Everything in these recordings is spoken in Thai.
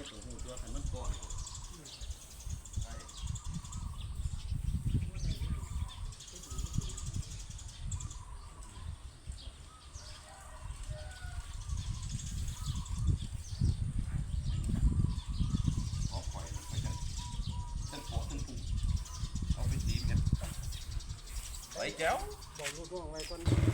ฮ็ดตัวหูตัวันมันก่อนใช่เอาข่อยไปจังทั้งปอกทั้งพุงเอาไปตีกันไปแจ้วบอกลูกน้องไว้ก่อน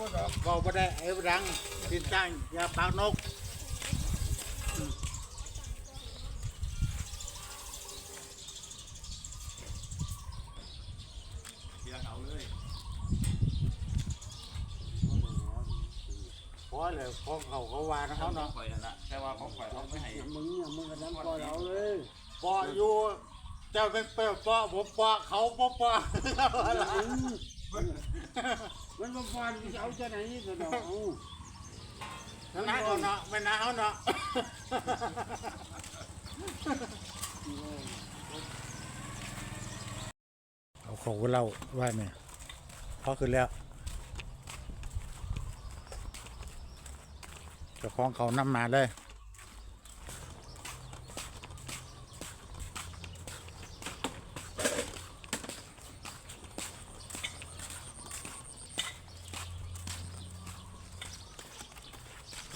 บ่ดอกเบาบ่ได้ไอ้ดังดินจ้างยาปากนกเสียเอาเลยพอเลยพอเขาเขาว่านะเขาเขาน้องเนาะข่อยนั่นละแต่ว่าของข่อยเอาไม่ให้มึงเนี่ยมึงกับน้ำปล่อยเอาเลยปออยู่เจ้าเป็นเปรี้ยวปอผมปอเขาปอปอ มันมาฟันเอาจะไหนก็ดอกเอาทั้งนั้นเขาเนาะไม่นาเขาเนาะเอาของเราว่าเนี่ยพอขึ้นแล้วเจ้าของเขานำมาเลย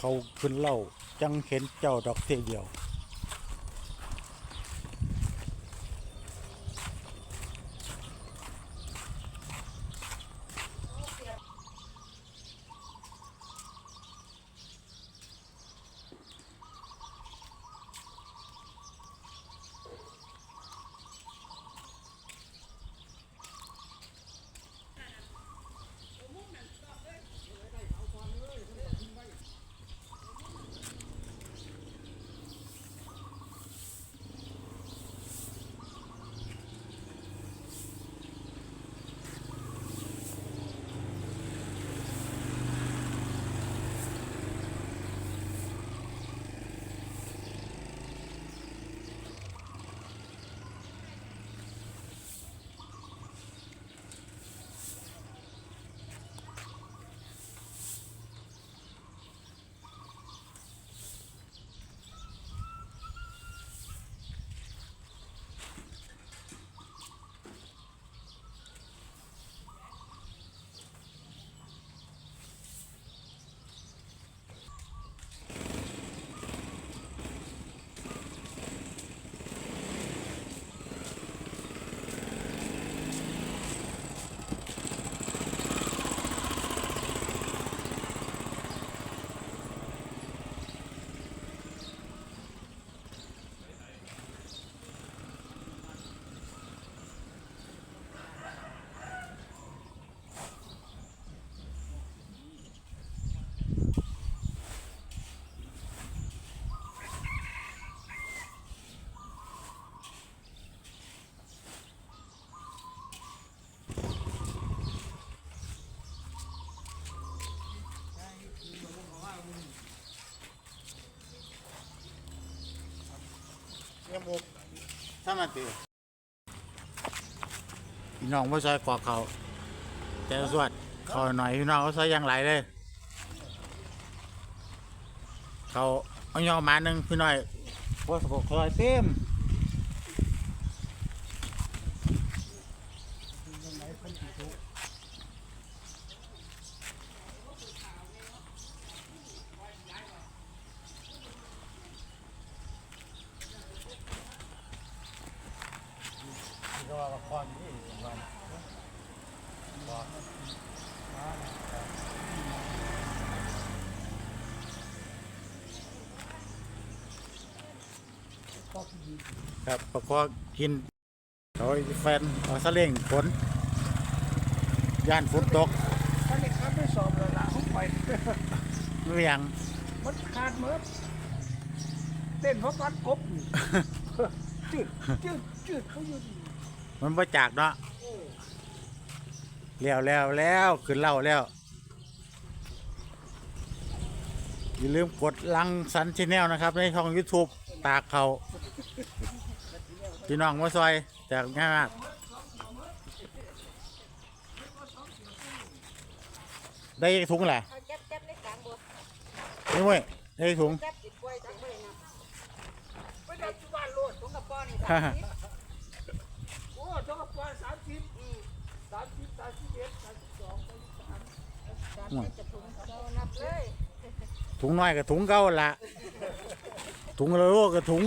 เขาขึ้นเล่าจังเห็นเจ้าดอกเสียเดียว เนี่ยมุกถ้ามันตีพี่น้องว่าซอยกอกเขาแต่สวดเขาหน่อยพี่น้องเขาใช้ยังไหลเลย เขาเอายอมาหนึ่งพี่น้อยว่าสกซอยเต็ม ก็ละครนี่วันครับประกอบกินเขาแฟนเอาสะเล่งฝนย่านฝนตกท่านนี่ครับไม่สอบเลยละเขาไปไม่เป็นหยังมันขาดเมื่อเต้นเพราะฟันกบจืดจืดจืดเขาอยู่นี่ มันบ่จากเนาะแล้วแล้วแล้วขึ้นเล่าแล้ว อย่าลืมกดลังสันชแนลนะครับ ในช่อง YouTube ตากเขาพี่น้องมาซอยจากง่ายมากได้อีกถุงแหละเอาจับจับในกลางบัวนี่เว้ยได้อีกถุงจับติดกล้วยจับไว้นะไม่ได้ที่บ้านโลดถุงกระป๋อนี่ฮ่าสามฮ่า สิบโอ้เจ้าก็ปล่อยสามสิบสามสิบสามสิบเอ็ดสามสิบสองสามสิบสามสามสิบจะถุงเรานับเลยถุงน้อยกับถุงเก่าละถุงละโลกับถุง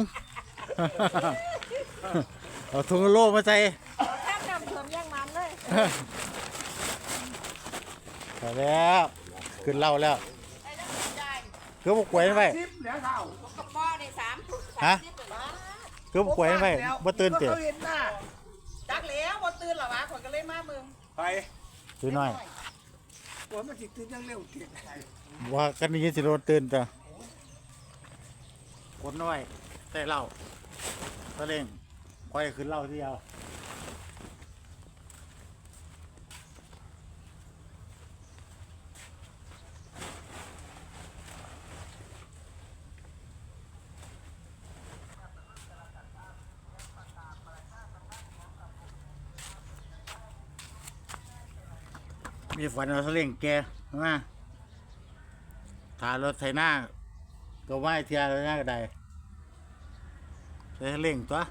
เอาถุงละโลมาใส่เอาข้ามน้ำท่วมย่างมันเลยเอาแล้วขึ้นเล่าแล้วไอ้ต้องได้คือพวกกล้วยไว้สิบเหลือเท่าถุงกระป๋อนี่สามถุงฮะสามสิบเลยนะคือพวกกล้วยไว้บ่ตื่นเต้น แล้วบ่ตื่นหรอวะคนก็เลยมามึงไปคือน้อยว่ามันสิตื่นยังเร็วเกินว่ากันนี้สิโดนตื่นจ้ะกดน้อยใส่เหล้าตะเล่งค่อยขึ้นเหล้าทีเดียว มีฝันเอาตะเล่งแกมาถารถไถหน้าก็ไหวเทียร์หน้าก็ได้ใช้เล่งตัว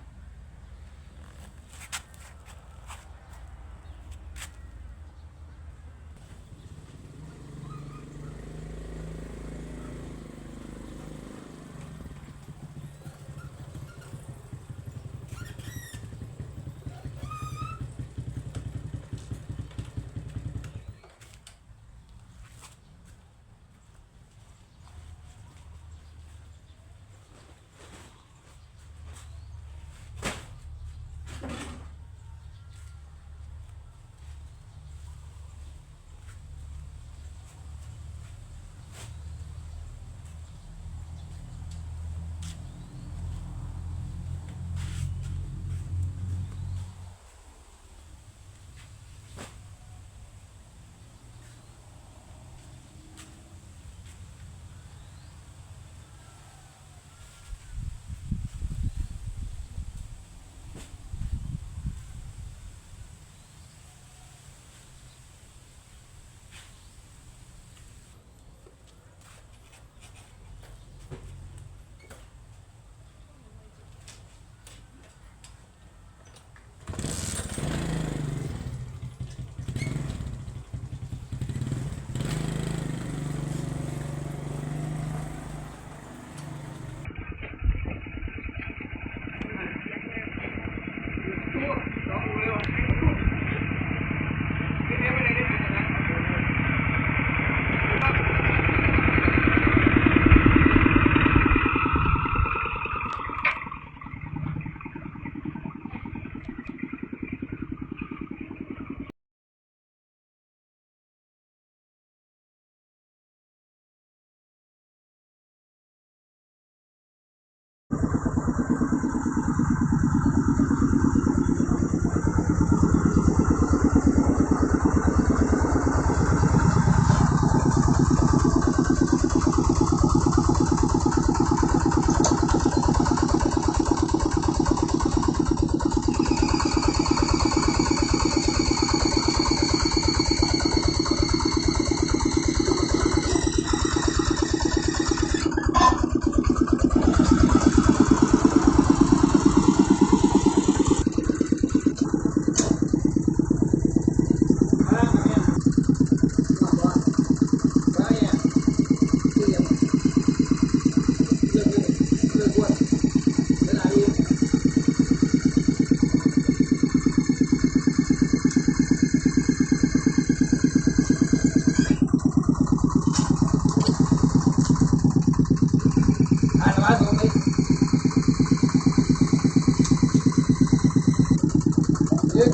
chứ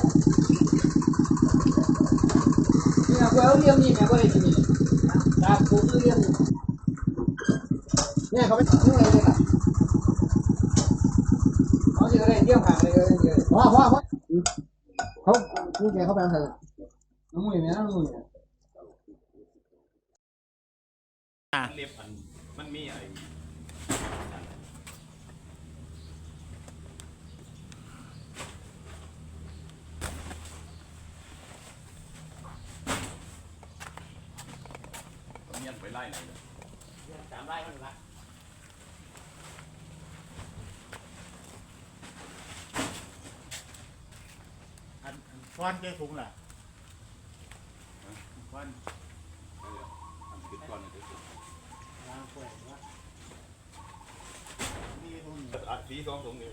nhưng mà quay ông liêm gì mẹ quay gì nhỉ đạp cũng liêm biết những này đây cả nó chỉ có đây hàng này hóa hóa hóa không như thế không ăn thử nó mùi mẹ nó mùi à ไร่ไหนสามไร่มันละอันอันฟ้อนเจ้ถุงล่ะฟ้อนทำขึ้นก่อนนะเดี๋ยวล้างถ้วยวะนี่ถุงอัดสีสองถุงนี่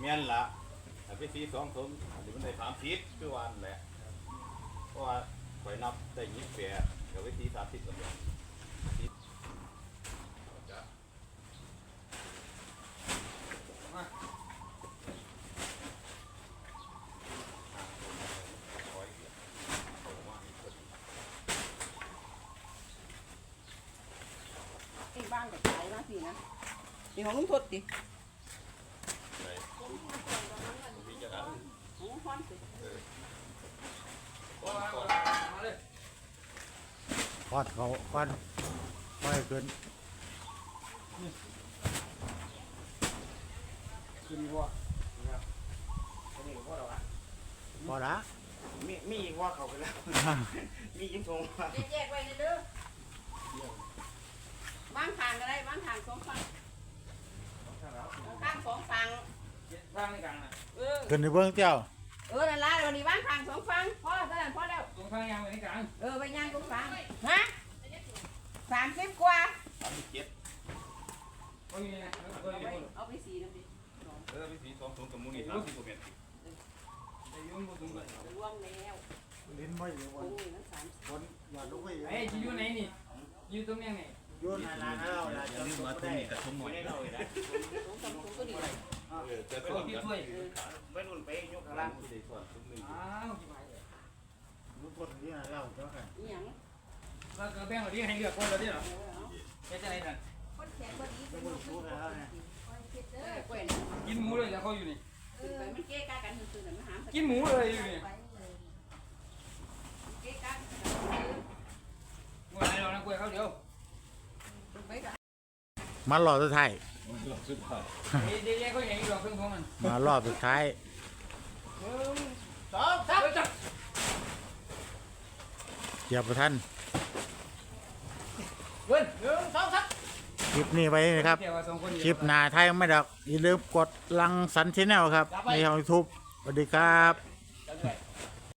เมียนละอันไปสีสองถุงอันนี้มันได้สามสิบคือวันแหละเพราะว่าไปนับได้ยี่สิบแปดเดี๋ยวไปสีสามสิบกันลยจ้ะ ไอ้บ้านก็ตายมาสินะนี่ของลุงทดดิพี่จะนั้นของลุงพรสิก่อนก่อนมาเลยฟ้อนเขาฟ้อนฟ้อนให้ขึ้นกินวัวนะครับอันนี้ก็พอแล้วอะพอละมีมีอีกว่าเขาไปแล้ว มียิงทงว่าแยกๆไว้นะเด้อ บ้านทางก็ได้บ้านทางสองฝั่งข้างสองฝั่งร่างในกลางนะเออขึ้นในเบื้องเจ้า เออนั่นละวันนี้บ้านทางสองฝั่งพอเท่านั้นพอแล้วตรงข้างยางไว้ในกลางเออไปย่างตรงฝั่งฮะสามสิบกว่าสามสิบเจ็ดก็มีนะก็เอามีไปคนเอาไปสีน้ำดิเออไปสีสองถุงกับมูนี่สามสิบกว่าเมตรไอ้ยุ่งบุ้งเลยรวมแล้วลิ้นไม่อยู่ควันงนี่มันสามสิบคนอย่าลุกไปอยู่ไอ้จะอยู่ไหนนี่อยู่ตรงนี้ไงโยนนานๆแล้วล่ะอย่าจะลืมลุกมาไม่ถุงได้นี่แต่ถุงหน่อยเราเลยนะสองสามถุงก็ดีเออแต่ไปส่วนที่กันช่วยไม่นุ่นไปยกกำลังใส่ส่วนถุงหนึ่งอ้าวที่ไหนลุกคนที่นั่นแล้วเจ้าค่ะอีหยังแล้วก็แบ่งเราที่ให้เลือกคนเราที่หรอเออเอาแค่จะไหนกันคนแขนคนนี้ไม่รู้สู้แล้วเนี่ยเออกล้วยกินหมูเลยจะเขาอยู่นี่เออมันเก๊กากันซื่อๆน่ะมันหามกินหมูเลยอยู่นี่เก๊กาเมื่อไรเรานะกล้วยเขาเดียวไปกัน มารอบสุดท้าย เดี๋ยวเขาอย่างนี้เราเครื่องทงมันมารอบสุดท้าย สองสามเกียบประทันเว้นหนึ่งสองสามคลิปนี้ไว้นะครับ เดี๋ยวสองคนคลิปหน้าไทยไม่ดอกอย่าลืมกดลังสันชแนลครับ ในช่องยูทูบสวัสดีครับ